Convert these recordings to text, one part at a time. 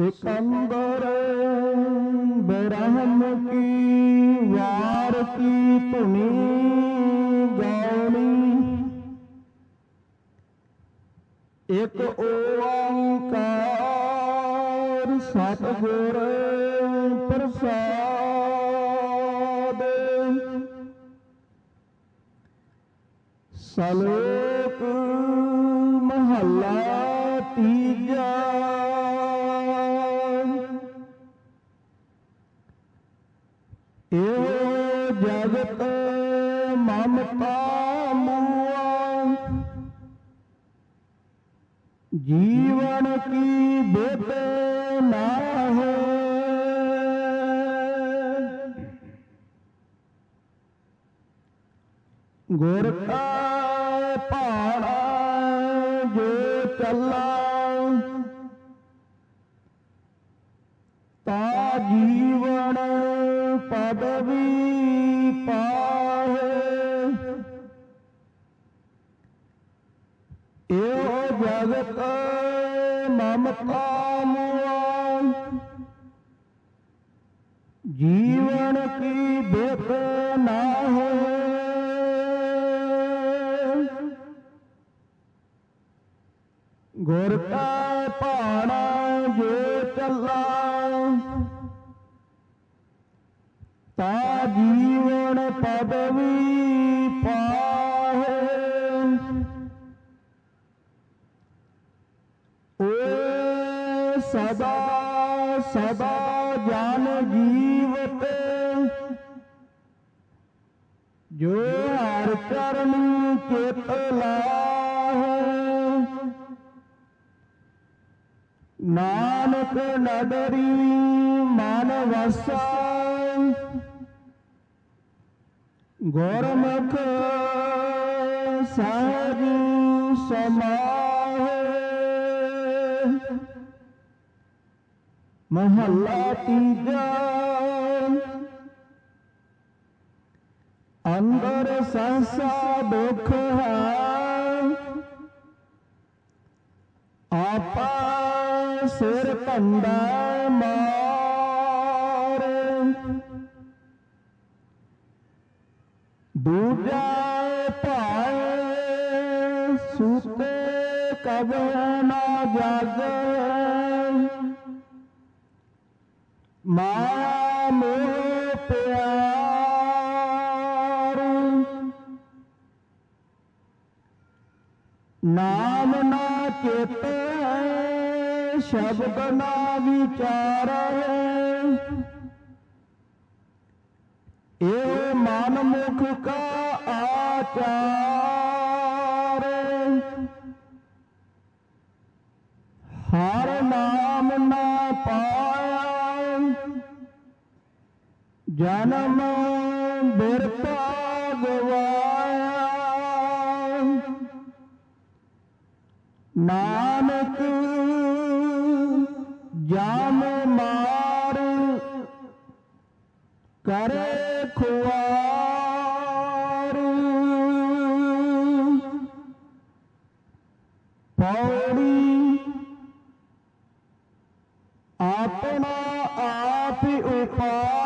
ਸਿਕੰਦਰ ਬ੍ਰਹਮ ਕੀ ਵਾਰ ਕੀ ਧੁਨੀ ਗਾਉਣੀ ਇਕ ਓੰਕਾਰ ਸਤਿਗੁਰ ਪ੍ਰਸਾਦ ਸਲੋਕ ਮਹੱਲਾ ਜੀਵਨ ਕੀ ਬਿਤ ਨਾ ਹੈ ਗੁਰ ਕਾ ਭਾਣਾ ਜੋ ਚੱਲਾ ਤਾ ਜੀਵਨ ਪਦਵੀ ਜਗਤ ਮਮਤਾ ਮੁਆ ਜੀਵਨ ਕੀ ਬਿਕ ਨਾ ਹੈ ਗੁਰ ਕਾ ਭਾਣਾ ਜੋ ਚੱਲਾ, ਤਾ ਜੀਵ ਸਦਾ ਸਦਾ ਜਨ ਜੀਵਤ। ਜੋ ਹਰ ਕਰਮ ਚਿਤ ਲਾਹੇ। ਨਾਨਕ ਨਦਰੀ ਮਨ ਵਸਾ ਗੁਰਮੁਖ ਸਹਿਜ ਸਮਾਹੇ। ਮਹੱਲਾ ਤੀਜਾ। ਅੰਦਰ ਸੰਸਾ ਦੁਖ ਹੈ। ਆਪਾ ਸਿਰ ਕੰਡਾ ਮਾਰ ਮਾਇਆ ਮੋਹ ਪਿਆਰ। ਨਾਮ ਨਾ ਚੇਤੇ, ਸ਼ਬਦ ਨਾ ਵਿਚਾਰੇ। ਇਹ ਮਨ ਮੁਖ ਕਾ ਆਚਾਰ। ਹਰ ਨਾਮ ਨਾ ਪਾ ਜਨਮ ਬਿਰਤਾ ਗਵਾਇਆ। ਨਾਨਕ ਜਾਮ ਮਾਰ ਕਰੇ ਖੁਆਰ। ਪੌੜੀ ਆਪਣਾ ਆਪ ਉਪਾਇਨ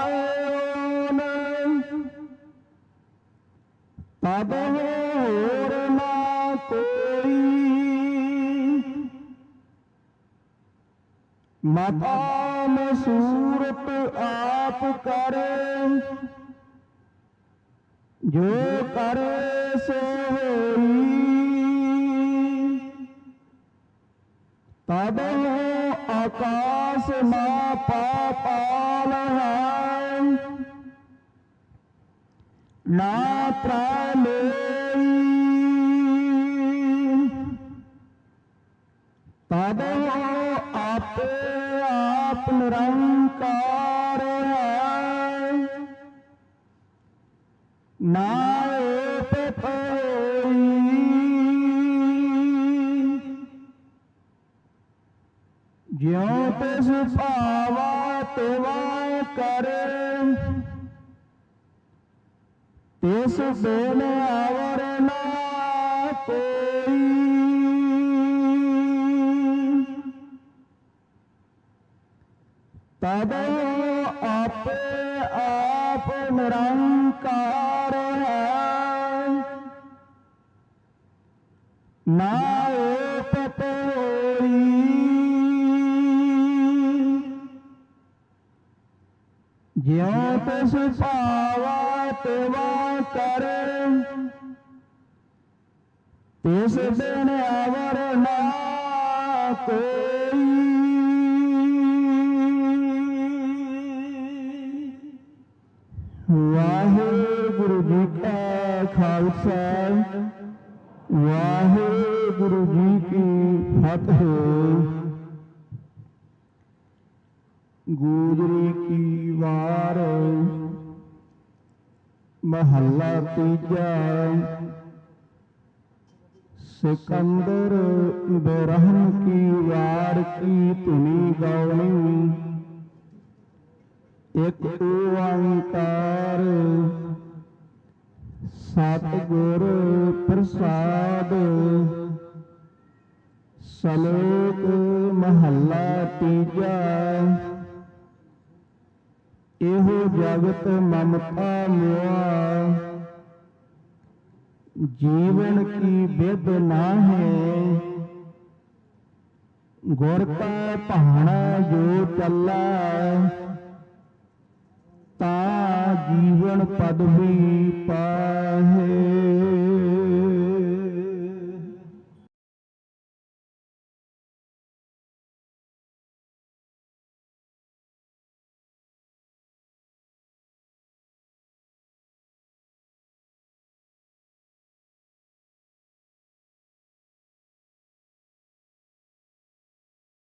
ਤਬ ਹੋਰ ਨਾ ਕੋਈ। ਮਤਾਮ ਸੂਰਤ ਆਪ ਕਰੇ। ਜੋ ਕਰੇ ਸੋ ਹੋਈ। ਤਬ ਆਕਾਸ ਨਾ ਪਾਤਾਲ ਹੈ। ਨਾ ਪ੍ਰਾਲੇ ਤਦ ਆਪੇ ਆਪ ਆਪ ਨਿਰੰਕਾਰ ਹੈ ਨਾ ਏਕ ਹੋਈ ਜਿਉ ਤਿਸ ਆਵਰ ਨਾ ਕੋਈ। ਤਦ ਆਪੇ ਆਪ ਨਿਰੰਕਾਰ ਹੈ। ਨਾ ਏਕ ਹੋਈ ਜਿਉ ਤਿਸ ਭਾਵਾ ਸੇਵਾ ਕਰੇ ਤਿਸ ਬਿਨ ਅਵਰ ਨਾ ਕੋਈ। ਵਾਹਿਗੁਰੂ ਜੀ ਕਾ ਖਾਲਸਾ। ਵਾਹਿਗੁਰੂ ਜੀ ਕੀ ਫਤਿਹ। ਗੂਜਰੀ ਕੀ ਵਾਰ। ਮਹੱਲਾ ਤੀਜਾ ਸਿਕੰਦਰ ਬਰਹਮ ਕੀ ਵਾਰ ਕੀ ਧੁਨੀ ਗਾਉਣੀ। ਇੱਕ ਓੰਕਾਰ ਸਤਿਗੁਰ ਪ੍ਰਸਾਦ। ਸਲੋਕ ਮਹੱਲਾ ਤੀਜਾ ਇਹੋ ਜਗਤ ਮਮਤਾ ਮੋਆ। ਜੀਵਨ ਕੀ ਵਿਦ ਹੈ ਗੁਰ ਕਾ ਭਾਣਾ ਜੋ ਚੱਲਾ, ਤਾ ਜੀਵਨ ਪਦਵੀ ਪਾ